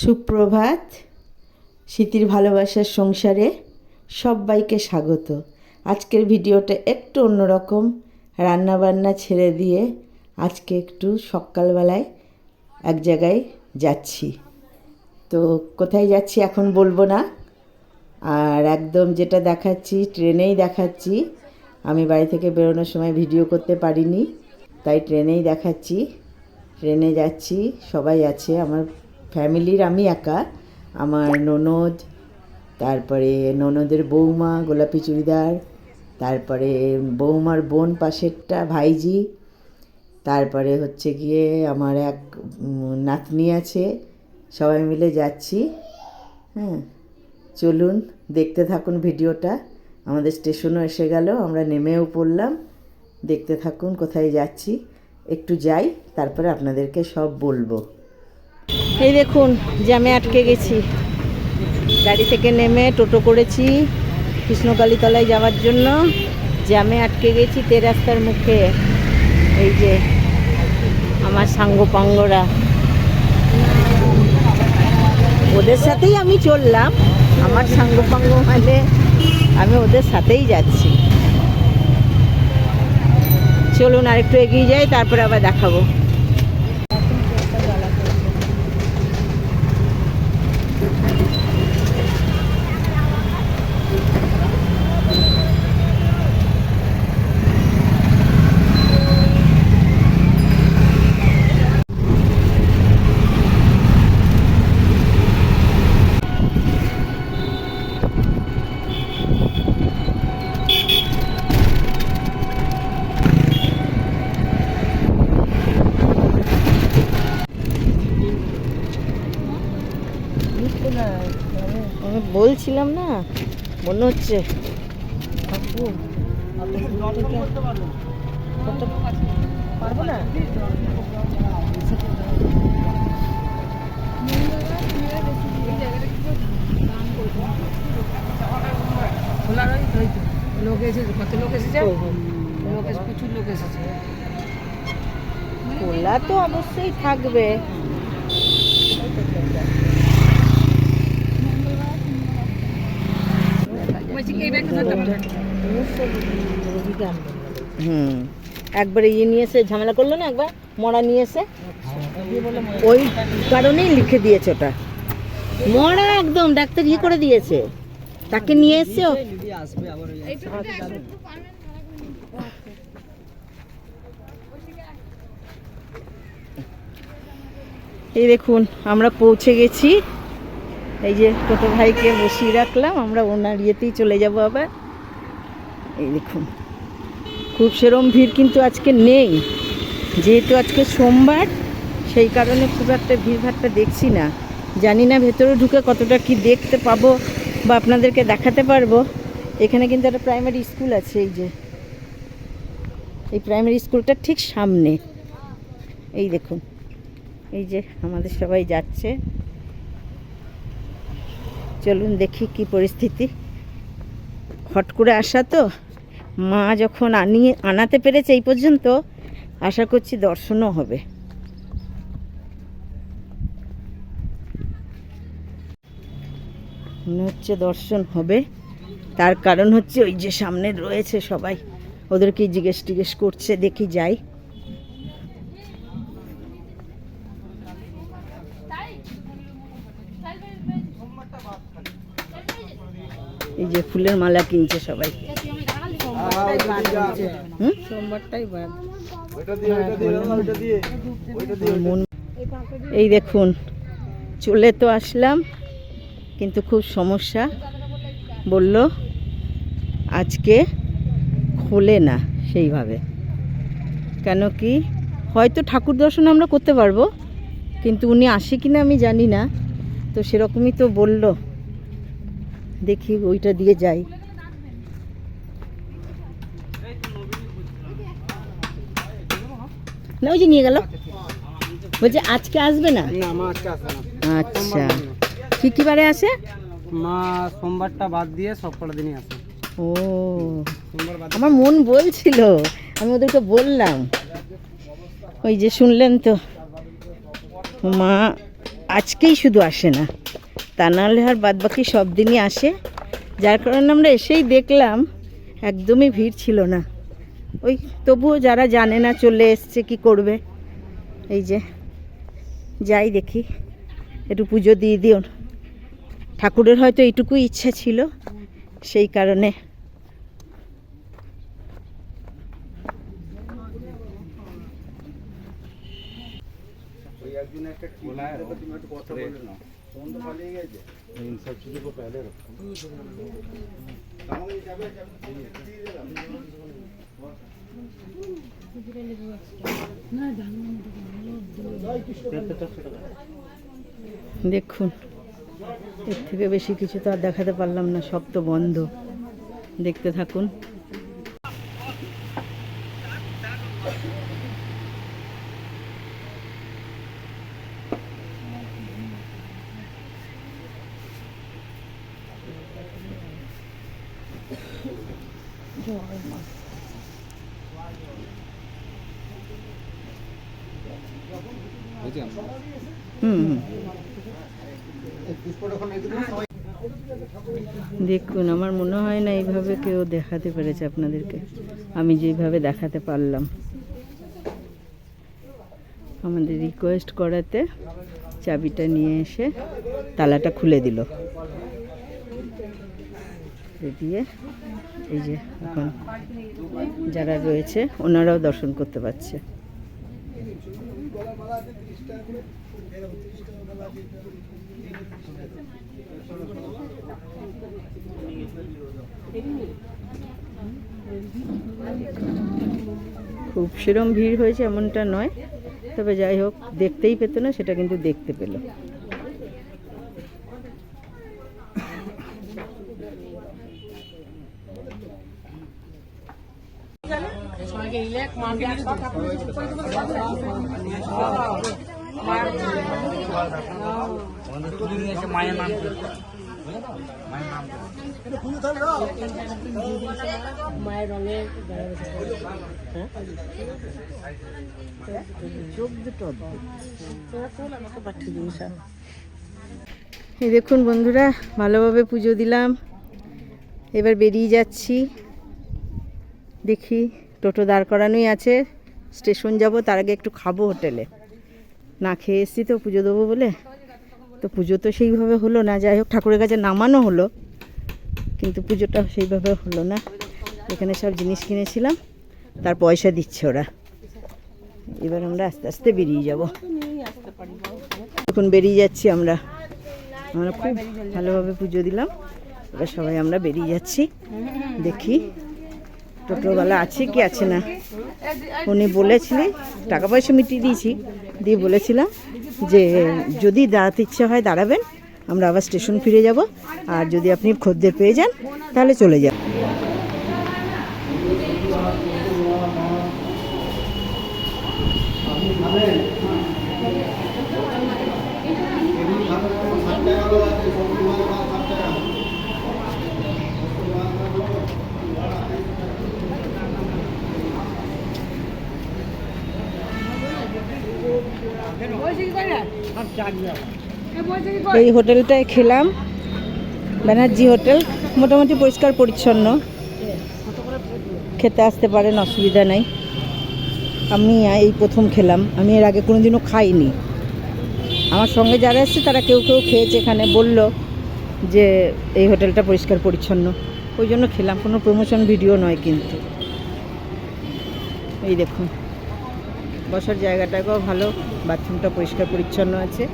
সুপ্রভাত, স্মৃতির ভালোবাসার সংসারে সবাইকে স্বাগত। আজকের ভিডিওটা একটু অন্যরকম, রান্নাবান্না ছেড়ে দিয়ে আজকে একটু সকালবেলায় এক জায়গায় যাচ্ছি। তো কোথায় যাচ্ছি এখন বলব না, আর একদম যেটা দেখাচ্ছি, ট্রেনেই দেখাচ্ছি। আমি বাড়ি থেকে বেরোনোর সময় ভিডিও করতে পারিনি, তাই ট্রেনেই দেখাচ্ছি। ট্রেনে যাচ্ছি, সবাই আছে আমার ফ্যামিলির আমি একা। আমার ননদ, তারপরে ননদের বৌমা, গোলাপি চুড়িদার, তারপরে বৌমার বোন পাশেরটা ভাইজি, তারপরে হচ্ছে গিয়ে আমার এক নাতনি আছে। সবাই মিলে যাচ্ছি। হ্যাঁ চলুন, দেখতে থাকুন ভিডিওটা। আমাদের স্টেশনও এসে গেল, আমরা নেমেও পড়লাম। দেখতে থাকুন কোথায় যাচ্ছি। একটু যাই, তারপরে আপনাদেরকে সব বলব। এই দেখুন জ্যামে আটকে গেছি। গাড়ি থেকে নেমে টোটো করেছি কৃষ্ণকালীতলায় যাওয়ার জন্য। জ্যামে আটকে গেছি তে রাস্তার মুখে। এই যে আমার সাঙ্গ পাঙ্গরা। ওদের সাথেই আমি চললাম। আমার সাঙ্গ পাঙ্গ মানে আমি ওদের সাথেই যাচ্ছি। চলুন আরেকটু এগিয়ে যাই, তারপরে আবার দেখাবো। বলছিলাম না মনে হচ্ছে পারব না। লোক এসেছে কত লোক এসেছে লোক প্রচুর লোক এসেছে খোলা তো অবশ্যই থাকবে বলছি কি এই ব্যাগটা ধরতে পারো? হুম। একবারে ইয়ে নিয়ে এসে ঝামেলা করল না একবার? মরা নিয়ে এসে? ওই কারণেই লিখে দিয়েছে ওটা। মরা একদম, ডাক্তার ইয়ে করে দিয়েছে। তাকে নিয়ে এসছে এই দেখুন, আমরা পৌঁছে গেছি। এই যে টোটো ভাইকে বসিয়ে রাখলাম, আমরা ওনার ইয়েতেই চলে যাব আবার। এই দেখুন। খুব সেরম ভিড় কিন্তু আজকে নেই। যেহেতু আজকে সোমবার, সেই কারণে খুব একটা ভিড়ভাড়টা দেখছি না। জানি না ভেতরে ঢুকে কতটা কি দেখতে পাবো বা আপনাদেরকে দেখাতে পারব। এখানে কিন্তু একটা প্রাইমারি স্কুল আছে, এই যে। এই প্রাইমারি স্কুলটার ঠিক সামনে। এই দেখুন। এই যে আমাদের সবাই যাচ্ছে। চলুন দেখি কি পরিস্থিতি। হট করে আসা তো। মা যখন আনিয়ে, আনাতে পেরেছে এই পর্যন্ত, আশা করছি দর্শনও হবে। হচ্ছে দর্শন হবে। তার কারণ হচ্ছে ওই যে সামনে রয়েছে সবাই ওদেরকে জিজ্ঞেস টিজ্ঞেস করছে, দেখি যাই। এই যে ফুলের মালা কিনছে সবাই হুম? সোমবারটাই বাদ মন এই দেখুন চলে তো আসলাম কিন্তু খুব সমস্যা বলল আজকে খোলে না সেইভাবে। কেন কি হয়তো ঠাকুর দর্শন আমরা করতে পারব কিন্তু উনি আসে কিনা আমি জানি না তো সেরকমই তো বলল। দেখি ওইটা দিয়ে যাই। না ওই যে নিয়ে গেল। বলছে আজকে আসবে না? না মা আজকে আসবে না। আচ্ছা। কি কি বারে আসে? মা সোমবারটা বাদ দিয়ে সব কটা দিনই আসে। ও। আমার মন বলছিল আমি ওদেরকে বললাম। ওই যে শুনলেন তো মা আজকেই শুধু আসে না। তা নাহলে আর বাদ বাকি সব দিনই আসে। যার কারণে আমরা এসেই দেখলাম একদমই ভিড় ছিল না। ওই তবুও যারা জানে না চলে এসছে কি করবে এই যে যাই দেখি একটু পুজো দিয়ে দিও ঠাকুরের হয়তো এইটুকুই ইচ্ছা ছিল সেই কারণে इन सब चीजों को पहले रखो দেখুন, এর থেকে বেশি কিছু তো আর দেখাতে পারলাম না, সব তো বন্ধ। দেখতে থাকুন হুম হুম দেখুন, আমার মনে হয় না এইভাবে কেউ দেখাতে পেরেছে আপনাদেরকে। আমি যেভাবে দেখাতে পারলাম। আমাদের রিকোয়েস্ট করাতে চাবিটা নিয়ে এসে তালাটা খুলে দিল। দিয়ে এই যে এখন যারা রয়েছে, ওনারাও দর্শন করতে পারছে। খুব সেরম ভিড় হয়েছে এমনটা নয়, তবে যাই হোক, দেখতেই পেতো না, সেটা কিন্তু দেখতে পেল। মায়ের নাম এই দেখুন বন্ধুরা ভালোভাবে পুজো দিলাম। এবার বেরিয়ে যাচ্ছি। দেখি টোটো দাঁড় করানোই আছে। স্টেশন যাব, তার আগে একটু খাব হোটেলে। না খেয়ে এসেছি তো পুজো দেবো বলে। তো পুজো তো সেইভাবে হলো না, যাই হোক ঠাকুরের কাছে নামানো হলো। কিন্তু পুজোটা সেইভাবে হলো না। এখানে সব জিনিস কিনেছিলাম, তার পয়সা দিচ্ছে ওরা। এবার আমরা আস্তে আস্তে বেরিয়ে যাব। এখন বেরিয়ে যাচ্ছি আমরা। আমরা খুব ভালোভাবে পুজো দিলাম। এবার সবাই আমরা বেরিয়ে যাচ্ছি। দেখি টোটোওয়ালা আছে কি আছে না? উনি বলেছিলেন টাকা পয়সা মিটিয়ে দিয়েছি। দিয়ে বলেছিলাম যে যদি দাঁড়াতে ইচ্ছে হয় দাঁড়াবেন, আমরা আবার স্টেশন ফিরে যাব। আর যদি আপনি খদ্দের পেয়ে যান, তাহলে চলে যান এই হোটেলটায় খেলাম। ব্যানার্জি হোটেল, মোটামুটি পরিষ্কার পরিচ্ছন্ন। খেতে আসতে পারেন, অসুবিধা নেই। আমি এই প্রথম খেলাম। আমি এর আগে কোনোদিনও খাইনি। আমার সঙ্গে যারা এসছে, তারা কেউ কেউ খেয়েছে এখানে। বলল যে এই হোটেলটা পরিষ্কার পরিচ্ছন্ন। ওই জন্য খেলাম। কোনো প্রমোশন ভিডিও নয় কিন্তু। এই দেখুন। বসার জায়গাটাকেও ভালো, বাথরুমটা পরিষ্কার পরিচ্ছন্ন আছে।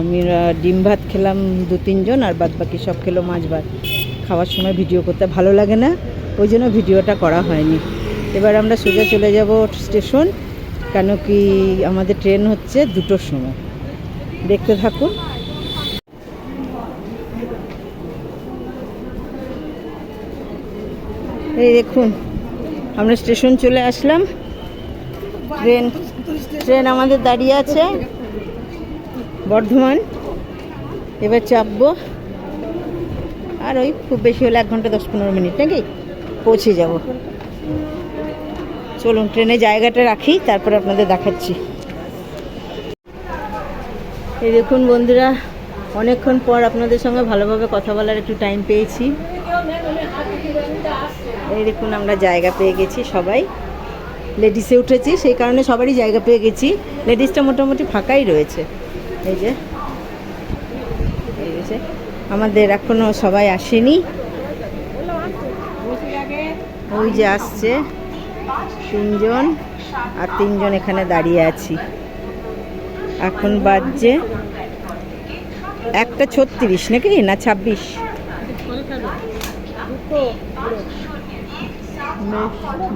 আমরা ডিম ভাত খেলাম দু তিনজন আর বাদ বাকি সব খেলো মাছ ভাত। খাওয়ার সময় ভিডিও করতে ভালো লাগে না, ওই জন্য ভিডিওটা করা হয়নি। এবার আমরা সোজা চলে যাব স্টেশন, কেন কি আমাদের ট্রেন হচ্ছে দুটোর সময়। দেখতে থাকুন। এই দেখুন, আমরা স্টেশন চলে আসলাম। ট্রেন ট্রেন আমাদের দাঁড়িয়ে আছে। বর্ধমান। এবার চাপবো। আর ওই খুব বেশি হলে এক ঘণ্টা দশ পনেরো মিনিট, নাকি? পৌঁছে যাব। চলুন, ট্রেনে জায়গাটা রাখি, তারপর আপনাদের দেখাচ্ছি। এই দেখুন বন্ধুরা, অনেকক্ষণ পর আপনাদের সঙ্গে ভালোভাবে কথা বলার একটু টাইম পেয়েছি। এই দেখুন, আমরা জায়গা পেয়ে গেছি সবাই। লেডিসে উঠেছি, সেই কারণে সবারই জায়গা পেয়ে গেছি। লেডিসটা মোটামুটি ফাঁকাই রয়েছে। এই যে আমাদের এখনও সবাই আসেনি। ওই যে আসছে তিনজন, আর তিনজন এখানে দাঁড়িয়ে আছি। এখন বাজছে একটা ছত্রিশ নাকি? না, ছাব্বিশ।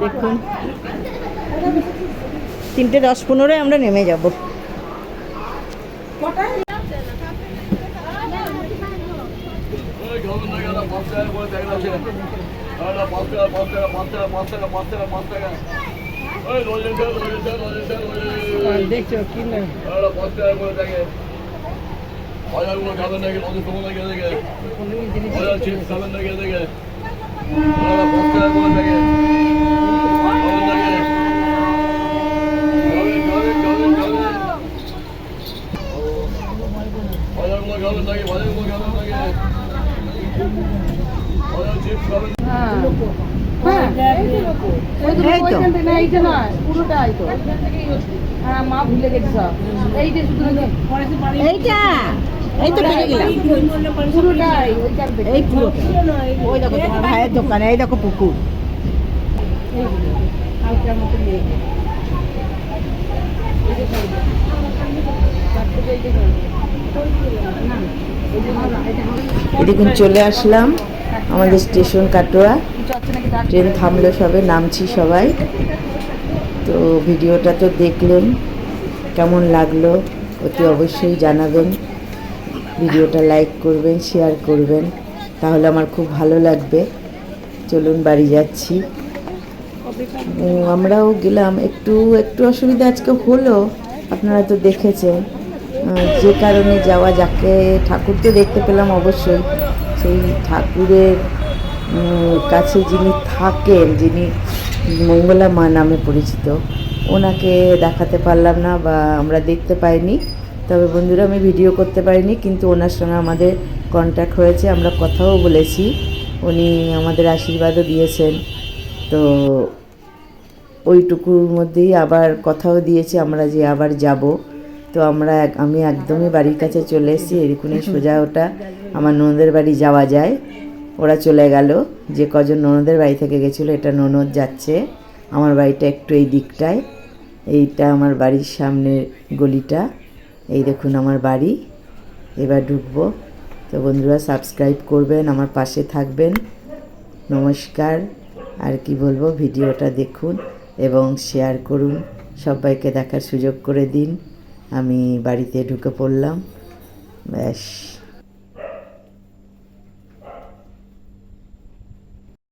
দেখুন। তিনটে দশ পনেরোয় আমরা নেমে যাব দেখছ কি না হ্যাঁ হ্যাঁ নয় পুরোটাই তো হ্যাঁ মা ভুলে এই তো এই দেখো ভাইয়ের দোকানে এই দেখো পুকুর হালকার মতো নিয়ে গেছে। এই যে খাইবে। তার থেকে এই যে খাইবে। না, এই যে ভালো, এই যে দেখুন চলে আসলাম আমাদের স্টেশন কাটোয়া। ট্রেন থামলো সবে, নামছি সবাই। তো ভিডিওটা তো দেখলেন, কেমন লাগল অতি অবশ্যই জানাবেন। ভিডিওটা লাইক করবেন, শেয়ার করবেন, তাহলে আমার খুব ভালো লাগবে। চলুন বাড়ি যাচ্ছি। আমরাও গেলাম, একটু একটু অসুবিধা আজকে হলো, আপনারা তো দেখেছেন। যে কারণে যাওয়া যাকে ঠাকুরকে দেখতে পেলাম অবশ্যই, সেই ঠাকুরের কাছে যিনি থাকেন, যিনি মঙ্গলা মা নামে পরিচিত, ওনাকে দেখাতে পারলাম না বা আমরা দেখতে পাইনি। তবে বন্ধুরা, আমি ভিডিও করতে পারিনি, কিন্তু ওনার সঙ্গে আমাদের কন্ট্যাক্ট হয়েছে, আমরা কথাও বলেছি। উনি আমাদের আশীর্বাদও দিয়েছেন। তো ওইটুকুর মধ্যেই আবার কথাও দিয়েছি, আমরা যে আবার যাব। তো আমরা আমি একদমই বাড়ির কাছে চলে এসেছি, এরকমই সোজা ওটা আমার ননদের বাড়ি যাওয়া যায়। ওরা চলে গেল, যে কজন ননদের বাড়ি থেকে গেছিল, এটা ননদ যাচ্ছে। আমার বাড়িটা একটু এই দিকটায়, এইটা আমার বাড়ির সামনের গলিটা, এই দেখুন আমার বাড়ি। এবার ঢুকবো। তো বন্ধুরা সাবস্ক্রাইব করবেন, আমার পাশে থাকবেন। নমস্কার। আর কি বলব, ভিডিওটা দেখুন এবং শেয়ার করুন। সবাইকে দেখার সুযোগ করে দিন। আমি বাড়িতে ঢুকে পড়লাম। ব্যাস।